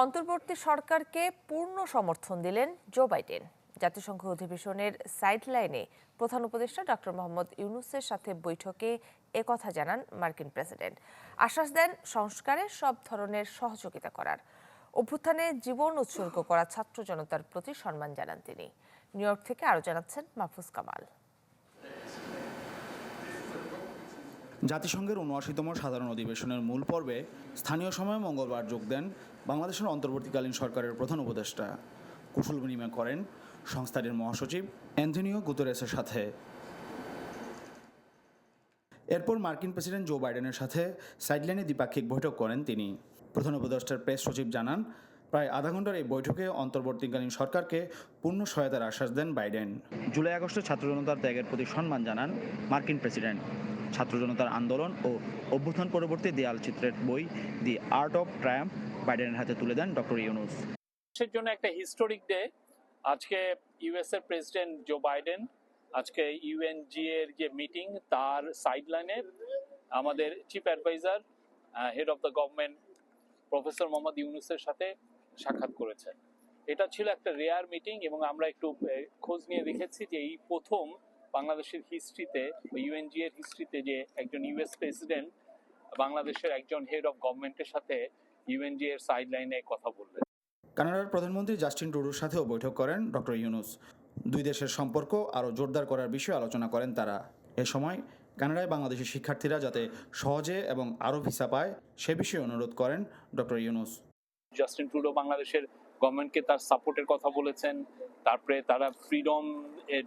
অন্তর্বর্তী সরকারকে পূর্ণ সমর্থন দিলেন জো বাইডেন। জাতিসংঘ অধিবেশনের সাইডলাইনে প্রধান উপদেষ্টা ডক্টর মোহাম্মদ ইউনুসের সাথে বৈঠকে একথা জানান মার্কিন প্রেসিডেন্ট। আশ্বাস দেন সংস্কারে সব ধরনের সহযোগিতা করার। অভ্যুত্থানে জীবন উৎসর্গ করা ছাত্র জনতার প্রতি সম্মান জানান তিনি। নিউ ইয়র্ক থেকে আরও জানাচ্ছেন মাহফুজ কামাল। জাতিসংঘের উনআশিতম সাধারণ অধিবেশনের মূল পর্বে স্থানীয় সময় মঙ্গলবার যোগ দেন বাংলাদেশের অন্তর্বর্তীকালীন সরকারের প্রধান উপদেষ্টা। কুশল বিনিময় করেন সংস্থাটির মহাসচিব অ্যান্থনিও গুতেরেসের সাথে। এরপর মার্কিন প্রেসিডেন্ট জো বাইডেনের সাথে সাইডলাইনে দ্বিপাক্ষিক বৈঠক করেন তিনি। প্রধান উপদেষ্টার প্রেস সচিব জানান প্রায় আধা ঘণ্টার এই বৈঠকে অন্তর্বর্তীকালীন সরকারকে পূর্ণ সহায়তার আশ্বাস দেন বাইডেন। জুলাই আগস্টে ছাত্র জনতার ত্যাগের প্রতি সম্মান জানান মার্কিন প্রেসিডেন্ট। ছাত্র জনতার আন্দোলন ও অভ্যুত্থান পরবর্তী দেয়াল চিত্রের বই দি আর্ট অফ ট্রায়াম্প বাইডেনের হাতে তুলে দেন ডক্টর ইউনুস। দেশের জন্য একটা হিস্টোরিক ডে। আজকে ইউএস এর প্রেসিডেন্ট জো বাইডেন আজকে ইউএনজি এর যে মিটিং তার সাইডলাইনে আমাদের chief adviser head of the government professor Mohammad ইউনুসের সাথে সাক্ষাৎ করেছেন এটা ছিল একটা রেয়ার মিটিং এবং আমরা একটু খোঁজ নিয়ে দেখেছি যে এই প্রথম বাংলাদেশের হিস্ট্রিতে ইউএনজি এর হিস্ট্রিতে যে একজন ইউএস প্রেসিডেন্ট বাংলাদেশের একজন হেড অফ গভর্নমেন্টের সাথে ইউএনজি এর সাইডলাইনে কথা বলবেন কানাডার প্রধানমন্ত্রী জাস্টিন ট্রুডোর সাথেও বৈঠক করেন ডক্টর ইউনুস। দুই দেশের সম্পর্ক আরও জোরদার করার বিষয়ে আলোচনা করেন তারা। এ সময় কানাডায় বাংলাদেশের শিক্ষার্থীরা যাতে সহজে এবং আরও ভিসা পায় সে বিষয়ে অনুরোধ করেন ডক্টর ইউনুস। জাস্টিন ট্রুডো বাংলাদেশের গভর্নমেন্টকে তার সাপোর্টের কথা বলেছেন। তারপরে তারা ফ্রিডম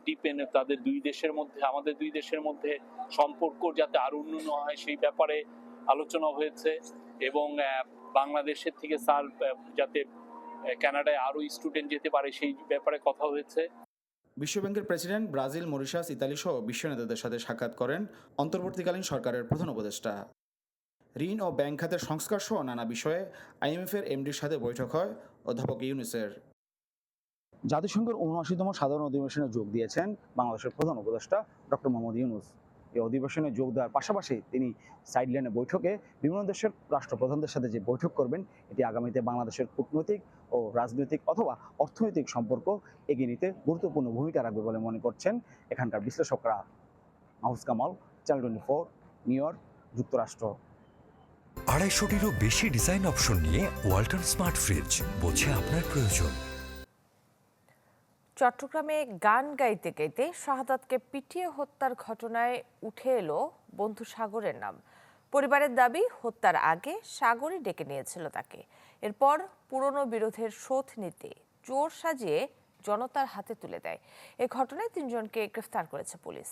ডিপেন্ড তাদের দুই দেশের মধ্যে আমাদের দুই দেশের মধ্যে সম্পর্ক যাতে আরও উন্নয়ন হয় সেই ব্যাপারে আলোচনা হয়েছে এবং বাংলাদেশের থেকে স্যার যাতে আহ, কানাডায় আরও স্টুডেন্ট যেতে পারে সেই ব্যাপারে কথা হয়েছে। বিশ্বব্যাংকের প্রেসিডেন্ট ব্রাজিল মরিশাস ইতালি সহ বিশ্ব নেতাদের সাথে সাক্ষাৎ করেন অন্তর্বর্তীকালীন সরকারের প্রধান উপদেষ্টা। ঋণ ও ব্যাংক খাতের সংস্কার সহ নানা বিষয়ে আইএমএফের এমডির সাথে বৈঠক হয় অধ্যাপক ইউনুসের। জাতিসংঘের উনআশিতম সাধারণ অধিবেশনে যোগ দিয়েছেন বাংলাদেশের প্রধান উপদেষ্টা ডক্টর মোহাম্মদ ইউনুস। এই অধিবেশনে যোগ দেওয়ার পাশাপাশি তিনি সাইডলাইনে বৈঠকে বিভিন্ন দেশের রাষ্ট্রপ্রধানদের সাথে যে বৈঠক করবেন, এটি আগামীতে বাংলাদেশের কূটনৈতিক ও রাজনৈতিক অথবা অর্থনৈতিক সম্পর্ক এগিয়ে নিতে গুরুত্বপূর্ণ ভূমিকা রাখবে বলে মনে করছেন এখানকার বিশ্লেষকরা। Mahus Kamal, channel twenty four, New York, যুক্তরাষ্ট্র। আড়াইশোটিরও বেশি ডিজাইন অপশন নিয়ে ওয়ালটন স্মার্ট ফ্রিজ বোঝে আপনার প্রয়োজন। চট্টগ্রামে গান গাইতে গাইতে শাহাদাতকে পিটিয়ে হত্যার ঘটনায় উঠে এলো বন্ধু সাগরের নাম। পরিবারের দাবি, হত্যার আগে সাগরই ডেকে নিয়েছিল তাকে। এরপর পুরনো বিরোধের শোধ নিতে চোর সাজিয়ে জনতার হাতে তুলে দেয়। এ ঘটনায় তিনজনকে গ্রেফতার করেছে পুলিশ।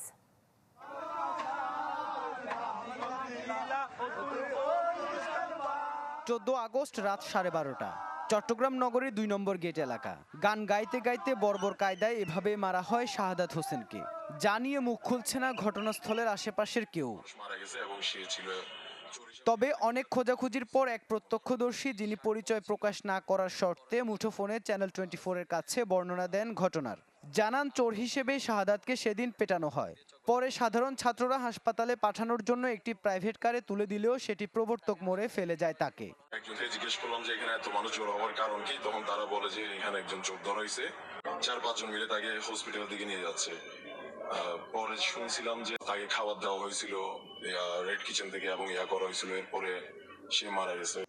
চোদ্দ আগস্ট রাত সাড়ে বারোটা। চট্টগ্রাম নগরীর দুই নম্বর গেট এলাকা। গান গাইতে গাইতে বর্বর কায়দায় এভাবে মারা হয় শাহাদাত হোসেনকে। জানিয়ে মুখ খুলছে না ঘটনাস্থলের আশেপাশের কেউ। তবে অনেক খোঁজাখুঁজির পর এক প্রত্যক্ষদর্শী, যিনি পরিচয় প্রকাশ না করার শর্তে মুঠোফোনে চ্যানেল টোয়েন্টি ফোরের কাছে বর্ণনা দেন ঘটনার। জানান চোর হিসেবে শাহাদাতকে সেদিন পেটানো হয়। পরে সাধারণ ছাত্ররা হাসপাতালে পাঠানোর জন্য একটি প্রাইভেট কারে তুলে দিলেও সেটি প্রবর্তক মোড়ে ফেলে যায় তাকে। একজনকে জিজ্ঞেস করলাম যে এখানে এত মানুষ জড়ো হওয়ার কারণ কি? তখন তারা বলে যে এখানে একজন চোর ধরা হয়েছে। চার পাঁচজন মিলে তাকে হসপিটালের দিকে নিয়ে যাচ্ছে। পরে শুনছিলাম যে তাকে খাবার দেওয়া হয়েছিল রেড কিচেন থেকে এবং ইয়া করা হয়েছিল। এরপরে সে মারা গেছে।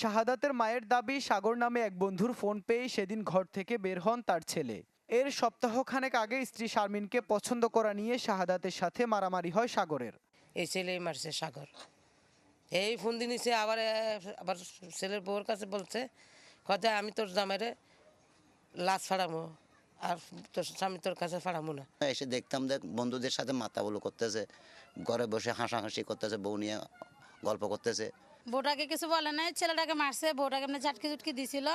শাহাদাতের মায়ের দাবি সাগর নামে এক বন্ধুর ফোন পেয়ে সেদিন ঘর থেকে বের হন তার ছেলে। এর সপ্তাহখানেক আগে স্ত্রী শারমিনকে পছন্দ করা নিয়ে শাহাদাতের সাথে মারামারি হয় সাগরের। এই ছেলেই মারছে সাগর। এই ফোন দিয়ে নিছে আবার আবার ছেলের বউর কাছে বলছে কথা আমি তোর জামাইরে লাশ ফাড়ামো আর তোর স্বামী তোর কাছে ফাড়ামো না। এসে দেখতাম দেখ বন্ধুদের সাথে মাথা বলো করতেছে ঘরে বসে হাসাহাসি করতেছে বউ নিয়ে গল্প করতেছে। বউটাকে কিছু বলে নাই ছেলেটাকে মারছে বউটাকে এমনি ঝাটকি চুটকি দিছিল।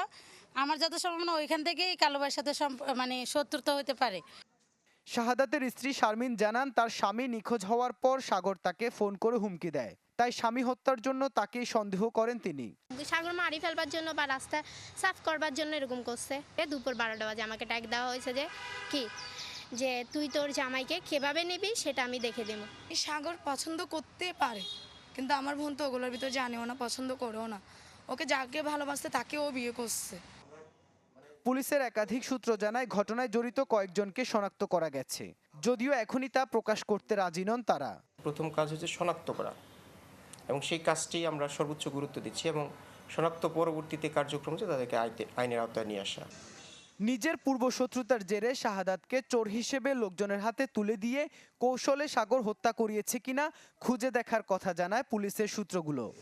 আমার যত সম্ভাবনা ওইখান থেকেই কালো ভাইয়ের সাথে মানে শত্রুতা হতে পারে। শাহাদাতের স্ত্রী শারমিন জানান তার স্বামী নিখোঁজ হওয়ার পর সাগর তাকে ফোন করে হুমকি দেয়। তাই স্বামী হত্যার জন্য তাকেই সন্দেহ করেন তিনি। সাগর মারি ফেলবার জন্য বা রাস্তা সাফ করবার জন্য এরকম করছে। এ দুপুর বারোটা বাজে আমাকে ট্যাগ দেওয়া হয়েছে যে কি? যে তুই তোর জামাইকে কীভাবে নিবি সেটা আমি দেখে দেবো। সাগর পছন্দ করতে পারে। কিন্তু আমার বোন তো ওগুলোর ভিতর জানেও না পছন্দ করেও না। ওকে যাকে ভালোবাসতে তাকে ও বিয়ে করছে। পুলিশের একাধিক সূত্র জানায় ঘটনায় জড়িত কয়েকজনকে শনাক্ত করা গেছে। যদিও এখনই তা প্রকাশ করতে রাজি নন তারা। প্রথম কাজ হচ্ছে শনাক্ত করা। এবং সেই কাজটি আমরা সর্বোচ্চ গুরুত্ব দিচ্ছি এবং শনাক্ত পরবর্তীতে কার্যক্রম হচ্ছে তাদেরকে আইতে- আইনের আওতায় নিয়ে আসা। নিজের পূর্বশত্রুতার জেরে শাহাদাতকে চোর হিসেবে লোকজনের হাতে তুলে দিয়ে কৌশলে সাগর হত্যা করিয়েছে কিনা খুঁজে দেখার কথা জানায় পুলিশের সূত্রগুলো।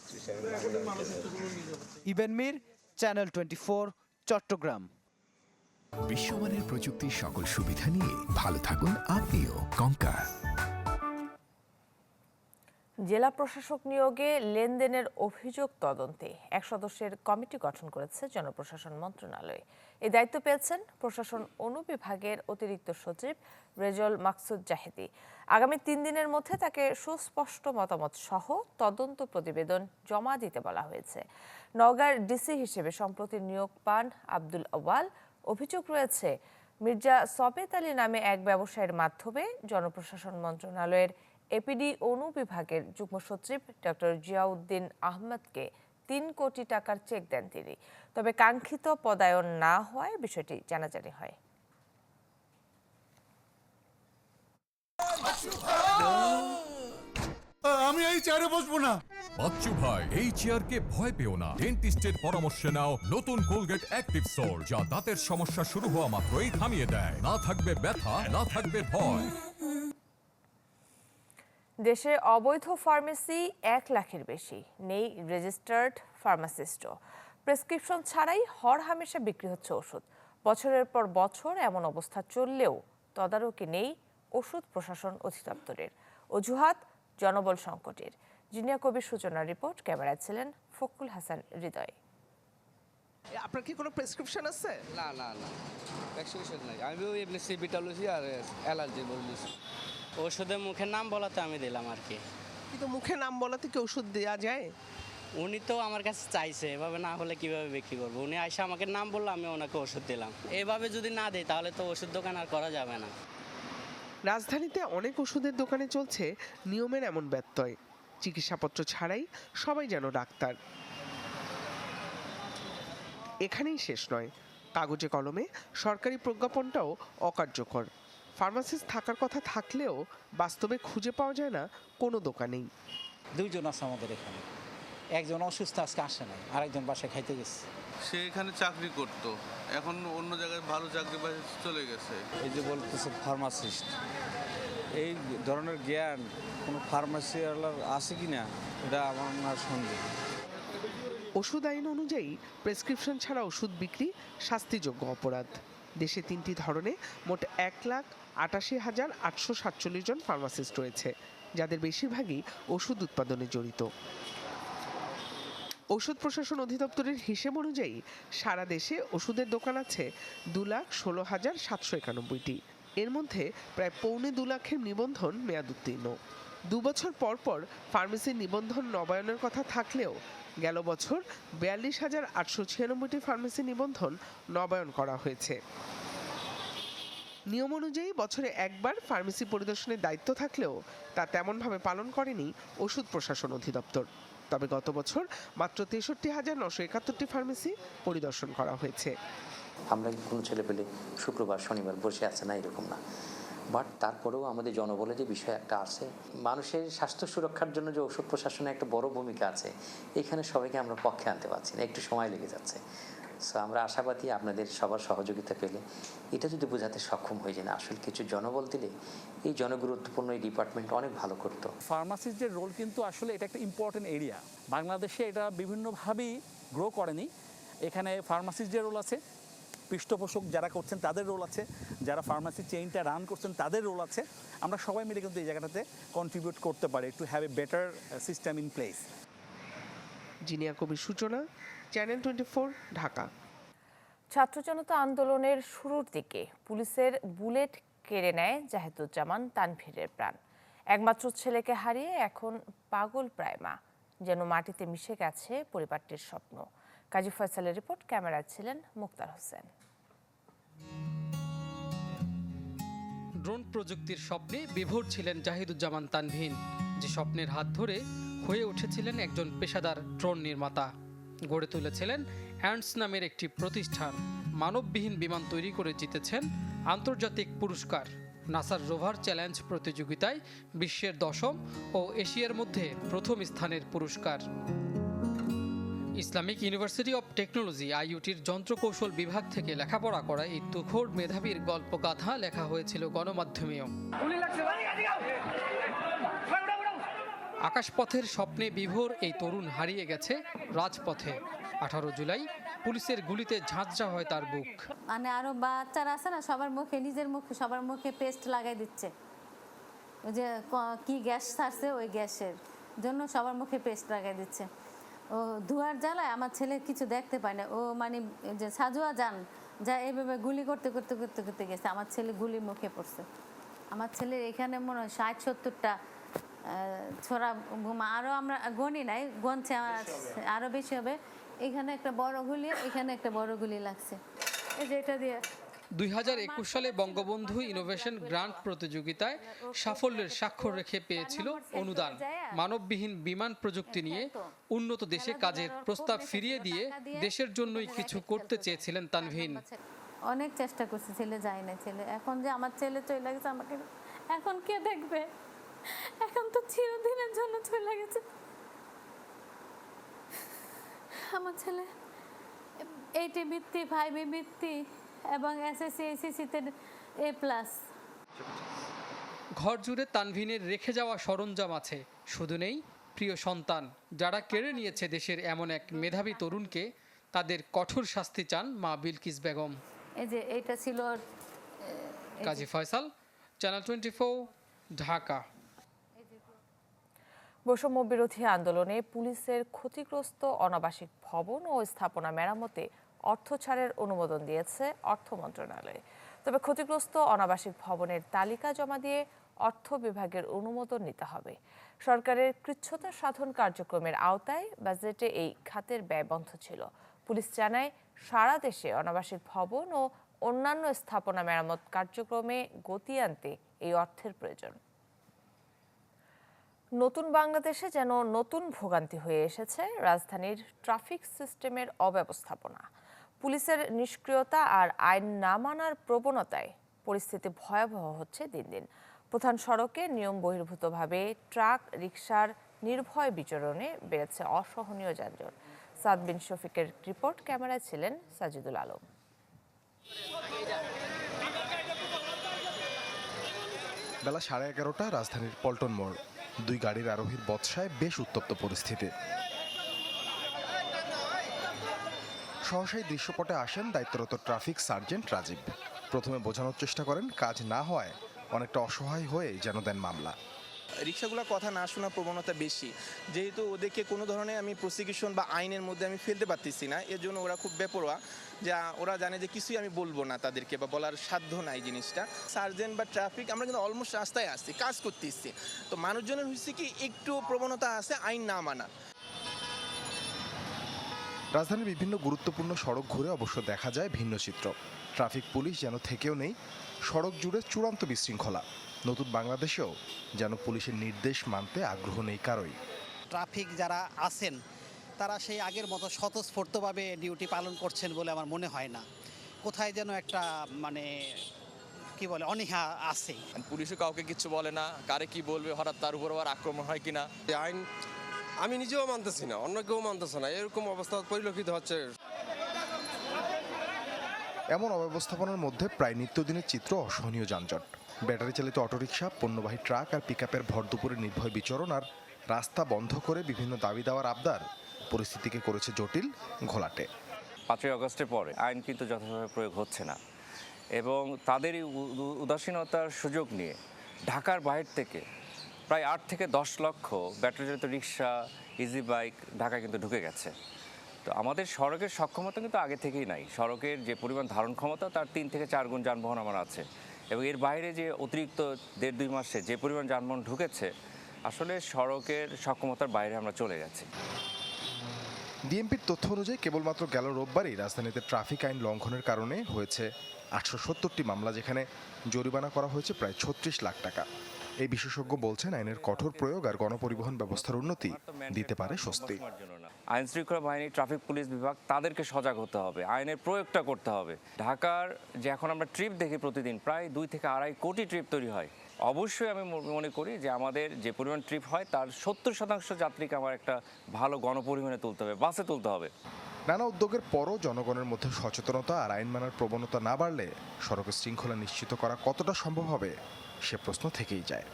Iben Mir channel twenty Chattogram. বিশ্বমানের প্রযুক্তির সকল সুবিধা নিয়ে ভালো থাকুন আপনিও কঙ্কা জেলা প্রশাসক নিয়োগে লেনদেনের অভিযোগ তদন্তে এক সদস্যের কমিটি গঠন করেছে জনপ্রশাসন মন্ত্রণালয়। এই দায়িত্ব পেয়েছেন প্রশাসন অনুবিভাগের অতিরিক্ত সচিব রেজল মাকসুদ জাহেদি। আগামী তিন দিনের মধ্যে তাকে সুস্পষ্ট মতামত সহ তদন্ত প্রতিবেদন জমা দিতে বলা হয়েছে। নওগাঁর ডিসি হিসেবে সম্প্রতি নিয়োগ পান আব্দুল আওয়াল অভিযোগ রয়েছে, মির্জা সবেত আলী নামে এক ব্যবসায়ের মাধ্যমে জনপ্রশাসন মন্ত্রণালয়ের এপিডি অনুবিভাগের যুগ্ম সচিব ডক্টর জিয়াউদ্দিন আহমদকে তিন কোটি টাকার চেক দেন তিনি। তবে কাঙ্ক্ষিত পদায়ন না হওয়ায় বিষয়টি জানাজানি হয়। আমি এই চেয়ারে বসবো না। বাচ্চু ভাই এই চেয়ারকে ভয় পেও না। ডেন্টিস্টের পরামর্শে নাও নতুন কোলগেট অ্যাক্টিভ সোল যা দাঁতের সমস্যা শুরু হওয়া মাত্রই থামিয়ে দেয়। না থাকবে ব্যথা না থাকবে ভয়। দেশে অবৈধ ফার্মেসি এক লাখের বেশি নেই রেজিস্টার্ড ফার্মাসিস্টও প্রেসক্রিপশন ছাড়াই হর হামেশা বিক্রি হচ্ছে ওষুধ। বছরের পর বছর এমন অবস্থা চললেও তদারকি নেই ওষুধ প্রশাসন অধিদপ্তরের। অজুহাত জনবল সংকটের। জিনিয়া কবির সূচনার রিপোর্ট ক্যামেরায় ছিলেন ফকুল হাসান হৃদয়। আপনার কি কোনো প্রেসক্রিপশন আছে? না না না। প্রেসক্রিপশন নাই। আমি এমনি সিবিটা লুছি আর অ্যালার্জি বলিছি ওষুধের মুখের নাম বলাতে আমি দিলাম আর কি। কিন্তু মুখে নাম বলাতে কি ওষুধ দেওয়া যায়? উনি তো আমার কাছে চাইছে এভাবে না হলে কীভাবে বিক্রি করব? উনি আইসা আমাকে নাম বলল আমি ওনাকে ওষুধ দিলাম। এভাবে যদি না দিই তাহলে তো ওষুধ দোকান আর করা যাবে না। রাজধানীতে অনেক ওষুধের দোকানে চলছে নিয়মের এমন ব্যত্যয়। চিকিৎসাপত্র ছাড়াই সবাই যেন ডাক্তার। এখানেই শেষ নয়। কাগজে কলমে সরকারি প্রজ্ঞাপনটাও অকার্যকর। ফার্মাসিস্ট থাকার কথা থাকলেও বাস্তবে খুঁজে পাওয়া যায় না কোনো দোকানেই। দুইজন আছে আমাদের এখানে। একজন অসুস্থ আজকে আসে নাই আরেকজন বাসায় খাইতে গেছে। সে এখানে চাকরি করত এখন অন্য জায়গায় ভালো চাকরি পাশে চলে গেছে। এই যে বলতেছে ফার্মাসিস্ট এই ধরনের জ্ঞান কোনো ফার্মাসি আছে কি না এটা আমার না সন্দেহ। ওষুধ আইন অনুযায়ী প্রেসক্রিপশন ছাড়া ওষুধ বিক্রি শাস্তিযোগ্য অপরাধ। দেশে তিনটি ধরনে মোট এক লাখ আটাশি হাজার আটশো সাতচল্লিশ জন ফার্মাসিস্ট রয়েছে, যাদের বেশিরভাগই ওষুধ উৎপাদনে জড়িত। ওষুধ প্রশাসন অধিদপ্তরের হিসেব অনুযায়ী সারা দেশে ওষুধের দোকান আছে দু লাখ ষোলো হাজার সাতশো একানব্বইটি। এর মধ্যে প্রায় পৌনে দু লাখের নিবন্ধন মেয়াদ উত্তীর্ণ দু বছর পর পর ফার্মেসির নিবন্ধন নবায়নের কথা থাকলেও গেল বছর বিয়াল্লিশ হাজার আটশো ছিয়ানব্বইটি ফার্মেসি নিবন্ধন নবায়ন করা হয়েছে। নিয়ম অনুযায়ী বছরে একবার ফার্মেসি পরিদর্শনের দায়িত্ব থাকলেও তা তেমনভাবে পালন করেনি ওষুধ প্রশাসন অধিদপ্তর। তবে গত বছর মাত্র তেষট্টি হাজার নশো একাত্তরটি ফার্মেসি পরিদর্শন করা হয়েছে। আমরা কোনো ছেলে পেলে শুক্রবার, শনিবার বসে আছে? না, এরকম না। বাট তারপরেও আমাদের জনবলে যে বিষয় একটা আছে, মানুষের স্বাস্থ্য সুরক্ষার জন্য যে ওষুধ প্রশাসনে একটা বড় ভূমিকা আছে, এখানে সবাইকে আমরা পক্ষে আনতে পারছি না, একটু সময় লেগে যাচ্ছে। সো আমরা আশাবাদী আপনাদের সবার সহযোগিতা পেলে। এটা যদি বোঝাতে সক্ষম হয়ে যায় আসলে কিছু জনবল দিলে এই জনগুরুত্বপূর্ণ এই ডিপার্টমেন্ট অনেক ভালো করতো। ফার্মাসিস্টদের রোল কিন্তু আসলে এটা একটা ইম্পর্টেন্ট এরিয়া বাংলাদেশে এটা বিভিন্নভাবেই গ্রো করেনি। এখানে ফার্মাসিস্টদের রোল আছে। পৃষ্ঠপোষক যারা করছেন তাদের রোল আছে। যারা ফার্মাসি চেইনটা রান করছেন তাদের রোল আছে। আমরা সবাই মিলে কিন্তু এই জায়গাটাতে কন্ট্রিবিউট করতে পারি to have a better system in place Zinia Kabir Suchona channel twenty Dhaka. ছাত্র জনতা আন্দোলনের শুরুর দিকে পুলিশের বুলেট কেড়ে নেয় জাহেদুজ্জামান তানভীরের প্রাণ। একমাত্র ছেলেকে হারিয়ে এখন পাগল প্রায় মা যেন মাটিতে মিশে গেছে পরিবারটির স্বপ্ন। কাজী ফয়সালের রিপোর্ট, ক্যামেরায় ছিলেন মুক্তার হোসেন। ড্রোন প্রযুক্তির স্বপ্নে বিভোর ছিলেন জাহিদুজ্জামান তানভীন। যে স্বপ্নের হাত ধরে হয়ে উঠেছিলেন একজন পেশাদার ড্রোন নির্মাতা। গড়ে তুলেছিলেন অ্যান্ডস নামের একটি প্রতিষ্ঠান। মানববিহীন বিমান তৈরি করে জিতেছেন আন্তর্জাতিক পুরস্কার। নাসার রোভার চ্যালেঞ্জ প্রতিযোগিতায় বিশ্বের দশম ও এশিয়ার মধ্যে প্রথম স্থানের পুরস্কার। ইসলামিক ইউনিভার্সিটি অব টেকনোলজি, আইইউটির যন্ত্রকৌশল বিভাগ থেকে লেখাপড়া করা এই তুখোড় মেধাবীর গল্পগাথা লেখা হয়েছিল গণমাধ্যমেও। আকাশপথের স্বপ্নে বিভোর এই তরুণ হারিয়ে গেছে রাজপথে। আঠারো জুলাই, পুলিশের গুলিতে ঝাঁঝরা হয় তার বুক। মানে আরও বাচ্চারা আছে না, সবার মুখে, নিজের মুখে, সবার মুখে পেস্ট লাগাই দিচ্ছে। ওই যে কি গ্যাস ছাড়ছে ওই গ্যাসের জন্য সবার মুখে পেস্ট লাগাই দিচ্ছে। ও ধোয়ার জ্বালায় আমার ছেলে কিছু দেখতে পায় না। ও মানে যে সাজুয়া যান যা এইভাবে গুলি করতে করতে করতে করতে গেছে। আমার ছেলে গুলি মুখে পড়ছে। আমার ছেলের এখানে মনে হয় ষাট সত্তরটা ছোড়া বোমা আরও আমরা গণি নাই গনছে আমার আরও বেশি হবে। এখানে একটা বড় গুলি এখানে একটা বড় গুলি লাগছে। এই যে এটা দিয়ে দুই হাজার একুশ সালে বঙ্গবন্ধু ইনোভেশন গ্রান্ট প্রতিযোগিতায় সাফল্যের স্বাক্ষর রেখে পেয়েছিল অনুদান। মানববিহীন বিমান প্রযুক্তি নিয়ে উন্নত দেশে কাজের প্রস্তাব ফিরিয়ে দিয়ে দেশের জন্যই কিছু করতে চেয়েছিলেন তানভিন। অনেক চেষ্টা করছে ছেলে যায় না ছেলে এখন যে আমার ছেলে চলে গেছে আমাকে এখন কে দেখবে? এখন তো চিরদিনের জন্য চলে গেছে। আমার ছেলে এইটি বৃত্তি ফাইভে বৃত্তি এবং এসএসসি এসএসসিতে এ প্লাস ঘর জুড়ে তানভিনের রেখে যাওয়া সরঞ্জাম আছে। শুধু নেই প্রিয় সন্তান যারা কেড়ে নিয়েছে দেশের এমন এক মেধাবী তরুণকে তাদের কঠোর শাস্তি চান মা বিলকিস বেগম। এই যে এটা ছিল কাজী ফয়সাল চ্যানেল টোয়েন্টি ঢাকা। বৈষম্য বিরোধী আন্দোলনে পুলিশের ক্ষতিগ্রস্ত অনাবাসিক ভবন ও স্থাপনা মেরামতে অর্থ ছাড়ের অনুমোদন দিয়েছে অর্থ মন্ত্রণালয়। তবে ক্ষতিগ্রস্ত অনাবাসিক ভবনের তালিকা জমা দিয়ে অর্থ বিভাগের অনুমোদন নিতে হবে। সরকারের কৃচ্ছতা সাধন কার্যক্রমের আওতায় বাজেটে এই খাতের ব্যয় বন্ধ ছিল। পুলিশ জানায়, সারা দেশে অনাবাসিক ভবন ও অন্যান্য স্থাপনা মেরামত কার্যক্রমে গতি আনতে এই অর্থের প্রয়োজন। নতুন বাংলাদেশে যেন নতুন ভোগান্তি হয়ে এসেছে রাজধানীর ট্রাফিক সিস্টেমের অব্যবস্থাপনা। পুলিশের নিষ্ক্রিয়তা আর আইন না মানার প্রবণতায় পরিস্থিতি ভয়াবহ হচ্ছে দিন দিন। প্রধান সড়কে নিয়ম বহির্ভূতভাবে ট্রাক, রিকশার নির্ভয় বিচরণে বেড়েছে অসহনীয় যানজট। সাদবিন শফিকের রিপোর্ট, ক্যামেরায় ছিলেন সাজিদুল আলম। বেলা সাড়ে এগারোটা রাজধানীর পল্টন মোড়। দুই গাড়ির আরোহীর বৎসায় বেশ উত্তপ্ত পরিস্থিতি। সহসাই দৃশ্যপটে আসেন দায়িত্বরত ট্রাফিক সার্জেন্ট রাজীব। প্রথমে বোঝানোর চেষ্টা করেন, কাজ না হওয়ায় অনেকটা অসহায় হয়ে যেন দেন মামলা। রিক্সাগুলোর কথা না শোনার প্রবণতা বেশি। যেহেতু ওদেরকে কোনো ধরনের আমি প্রসিকিউশন বা আইনের মধ্যে আমি ফেলতে পারতেছি না এর জন্য ওরা খুব বেপরোয়া। যা ওরা জানে যে কিছুই আমি বলব না তাদেরকে বা বলার সাধ্য নাই জিনিসটা। সার্জেন্ট বা ট্রাফিক, আমরা কিন্তু অলমোস্ট রাস্তায় আসছি কাজ করতে তো মানুষজনের হচ্ছে কি, একটু প্রবণতা আছে আইন না মানা রাজধানীর বিভিন্ন গুরুত্বপূর্ণ সড়ক ঘুরে অবশ্য দেখা যায় ভিন্ন চিত্র। ট্রাফিক পুলিশ যেন থেকেও নেই সড়ক জুড়ে চূড়ান্ত বিশৃঙ্খলা। নতুন বাংলাদেশেও যেন পুলিশের নির্দেশ মানতে আগ্রহ নেই কারোই। ট্রাফিক যারা আছেন তারা সেই আগের মতো স্বতঃস্ফূর্তভাবে ডিউটি পালন করছেন বলে আমার মনে হয় না। কোথায় যেন একটা মানে কি বলে অনীহা আছে। পুলিশও কাউকে কিছু বলে না কারে কি বলবে হঠাৎ তার উপর আবার আক্রমণ হয় কিনা? আইন আমি নিজেও মানতেছি না অন্য কেউ মানতেছে না এরকম অবস্থা পরিলক্ষিত হচ্ছে। এমন অব্যবস্থাপনার মধ্যে প্রায় নিত্যদিনের চিত্র অসহনীয় যানজট। ব্যাটারি চালিত অটোরিকশা পণ্যবাহী ট্রাক আর পিকআপের ভর দুপুরে নির্ভয় বিচরণ আর রাস্তা বন্ধ করে বিভিন্ন দাবি দেওয়ার আবদার পরিস্থিতিকে করেছে জটিল ঘোলাটে। পাঁচই আগস্টের পরে আইন কিন্তু যথাযথভাবে প্রয়োগ হচ্ছে না এবং উ- উদাসীনতার সুযোগ নিয়ে ঢাকার বাইরে থেকে প্রায় আট থেকে দশ লক্ষ ব্যাটারিচালিত রিক্সা ইজি বাইক ঢাকায় কিন্তু ঢুকে গেছে। তো আমাদের সড়কের সক্ষমতা কিন্তু আগে থেকেই নাই। সড়কের যে পরিমাণ ধারণ ক্ষমতা, তার তিন থেকে চার গুণ যানবাহন আমার আছে। এবং এর বাইরে যে অতিরিক্ত দেড় দুই মাসে যে পরিমাণ যানবাহন ঢুকেছে, আসলে সড়কের সক্ষমতার বাইরে আমরা চলে গেছি। ডিএমপির তথ্য অনুযায়ী কেবলমাত্র গেল রোববারই রাজধানীতে ট্রাফিক আইন লঙ্ঘনের কারণে হয়েছে আটশো সত্তরটি মামলা, যেখানে জরিমানা করা হয়েছে প্রায় ছত্রিশ লাখ টাকা। এই বিশেষজ্ঞ বলছেন আইনের কঠোর প্রয়োগ আর গণপরিবহন ব্যবস্থার উন্নতি দিতে পারে স্বস্তি। আইন শৃঙ্খলা বাহিনী ট্রাফিক পুলিশ বিভাগ তাদেরকে সজাগ হতে হবে। আইনের প্রয়োগটা করতে হবে। ঢাকার যে এখন আমরা ট্রিপ দেখি প্রতিদিন প্রায় দুই থেকে আড়াই কোটি ট্রিপ তৈরি হয়। অবশ্যই আমি মনে করি যে আমাদের যে পরিমাণ ট্রিপ হয় তার সত্তর শতাংশ যাত্রীকে আমার একটা ভালো গণপরিবহনে তুলতে হবে বাসে তুলতে হবে। নানা উদ্যোগের পরও জনগণের মধ্যে সচেতনতা আর আইন মানার প্রবণতা না বাড়লে সড়কের শৃঙ্খলা নিশ্চিত করা কতটা সম্ভব হবে? সে প্রশ্ন থেকেই যায়।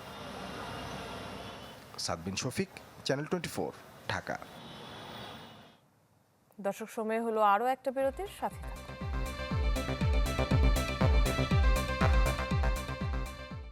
Sadbin Shafiq channel twenty four Dhaka. দর্শক সময় হলো আরও একটা বিরতির সাথে